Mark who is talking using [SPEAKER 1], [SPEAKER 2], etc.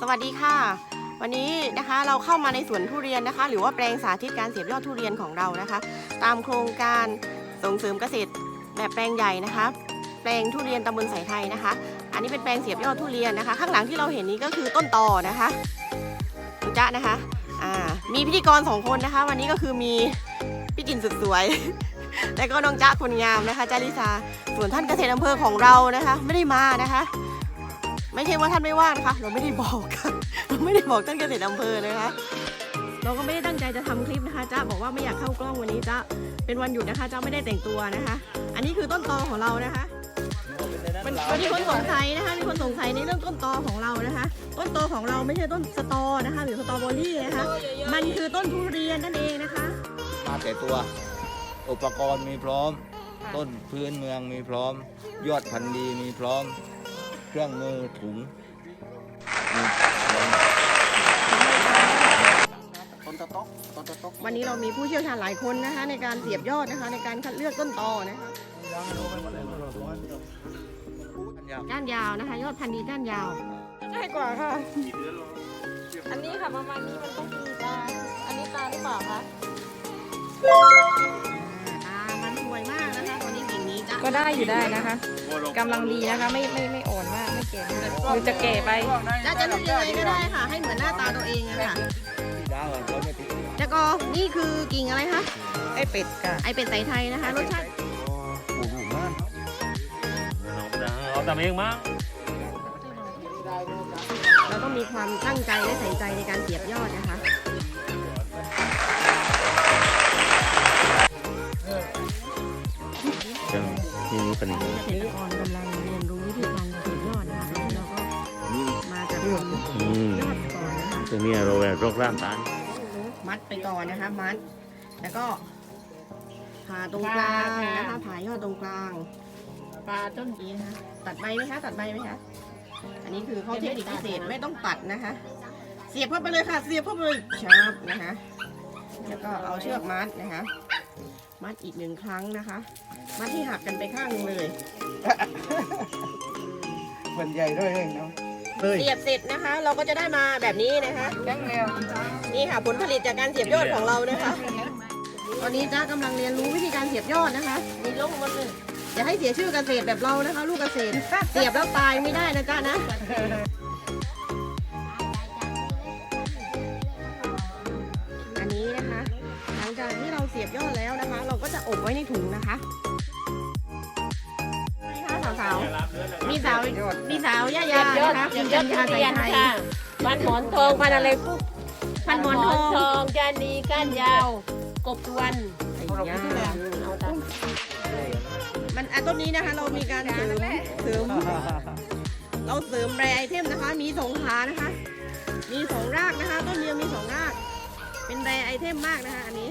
[SPEAKER 1] สวัสดีค่ะ วันนี้นะคะเราเข้ามาในสวนทุเรียนนะคะ หรือว่าแปลงสาธิตการเสียบยอดทุเรียนของเรานะคะ ตามโครงการส่งเสริมเกษตรแบบแปลงใหญ่นะคะ แปลงทุเรียนตำบลสายไทยนะคะ อันนี้เป็นแปลงเสียบยอดทุเรียนนะคะ ข้างหลังที่เราเห็นนี้ก็คือต้นตอนะคะดูจ๊ะนะคะอ่ามีพิธีกรสองคนนะคะ วันนี้ก็คือมีพี่กินสุดสวย และก็น้องจ๊ะคนงามนะคะจ้าลิซาส่วนท่านเกษตรอำเภอของเรานะคะ ไม่ได้มานะคะ ไม่ใช่ว่าท่านไม่ว่างนะคะ เราไม่ได้บอกค่ะเราไม่ได้บอกท่านเกษตรอำเภอนะคะ เราก็ไม่ได้ตั้งใจจะทำคลิปนะคะจ้าบอกว่าไม่อยากเข้ากล้องวันนี้จ้าเป็นวันหยุดนะคะจ้าไม่ได้แต่งตัวนะคะ อันนี้คือต้นตอของเรานะคะมันมันมีคนสงสัยนะคะมีคนสงสัยในเรื่องต้นตอของเรานะคะ ต้นตอของเราไม่ใช่ต้นสตอนะคะ หรือสตรอเบอรี่นะคะ มันคือต้นทุเรียนนั่นเองนะคะ
[SPEAKER 2] มาแต่ตัว อุปกรณ์มีพร้อมต้นพื้นเมืองมีพร้อม ยอดพันธุ์ดีมีพร้อม เครื่องมือถุงมีพร้อม
[SPEAKER 3] ต้นตะต๊อกต้นตะต๊อก
[SPEAKER 1] วันนี้เรามีผู้เชี่ยวชาญหลายคนนะคะ ในการเสียบยอดนะคะ ในการคัดเลือกต้นตอนะคะก้านยาวนะคะ ยอดพันธุ์ดีก้านยาว ง่ายกว่าค่ะ อันนี้ค่ะประมาณนี้มันต้องมีตาอัน กิ่งนี้จะ
[SPEAKER 4] ก็ได้อยู่ได้นะคะกำลังดีนะคะ ไม่ไม่ไม่อ่อนมากไม่แก่มากหรือจะแก่ไป
[SPEAKER 1] จะจะเลือกยังไงก็ได้ค่ะ ให้เหมือนหน้าตาตัวเองอะค่ะ
[SPEAKER 2] ดาวอะเขาไม่ติด
[SPEAKER 1] แล้วก็นี่คือกิ่งอะไรคะ
[SPEAKER 4] ไอเป็ดค่ะ
[SPEAKER 1] ไอเป็ดสายไทยนะคะรสชาติ
[SPEAKER 2] โอ้โหมาก
[SPEAKER 5] เอาทำเองมั้ง
[SPEAKER 1] เราต้องมีความตั้งใจและใส่ใจในการเสียบยอดนะคะ
[SPEAKER 5] นี่นี่เป็นอย่างนี้
[SPEAKER 1] เกษตรกรกำลังเรียนรู้วิธีการเสียบยอดนะคะแล้วก็มาจากทำ
[SPEAKER 5] อืม
[SPEAKER 1] ยอดก่อนนะคะ
[SPEAKER 5] ตัวนี้เราแบบโรคร่างตาน
[SPEAKER 1] มัดไปก่อนนะคะมัด แล้วก็ผ่าตรงกลางนะคะผ่ายอดตรงกลาง
[SPEAKER 4] ปลาต้น
[SPEAKER 1] นี้นะคะตัดใบไหมคะตัดใบไหมคะอันนี้คือเขาเทคนิคพิเศษไม่ต้องตัดนะคะ เสียบเข้าไปเลยค่ะ เสียบเข้าไปเลยชาร์ปนะคะ แล้วก็เอาเชือกมัดนะคะ มัดอีกหนึ่งครั้งนะคะ มัดที่หักกันไปข้างหนึงเลย
[SPEAKER 3] มันใหญ่ด้วยเองเนาะเลย
[SPEAKER 1] เสียบเสร็จนะคะ เราก็จะได้มาแบบนี้นะคะ
[SPEAKER 4] แข็งแล้ว
[SPEAKER 1] นี่ค่ะผลผลิตจากการเสียบยอดของเรานะคะ ตอนนี้จ้ากำลังเรียนรู้วิธีการเสียบยอดนะคะ มีลงมันเลยอย่าให้เสียชื่อเกษตรแบบเรานะคะ ลูกเกษตร เสียบแล้วตายไม่ได้นะจ้านะอันนี้นะคะ หลังจากที่เราเสียบยอดแล้วนะคะ เราก็จะอบไว้ในถุงนะคะนี่ค่ะสาวๆมีสาวมีสาวย่ายานะคะคุณจันยาใส่ไทย
[SPEAKER 4] พันหมอนทองพันอะไรพวก
[SPEAKER 1] พันหมอนทอง
[SPEAKER 4] ทองจานดีก้านยาว กบตวน
[SPEAKER 1] ไอ้ย่ามันอันต้นนี้นะคะ เรามีการเสริมเสริมเราเสริมแรไอเทมนะคะ มีสองขานะคะ มีสองรากนะคะ ต้นเดียวมีสองราก เป็นแรไอเทมมากนะคะ อันนี้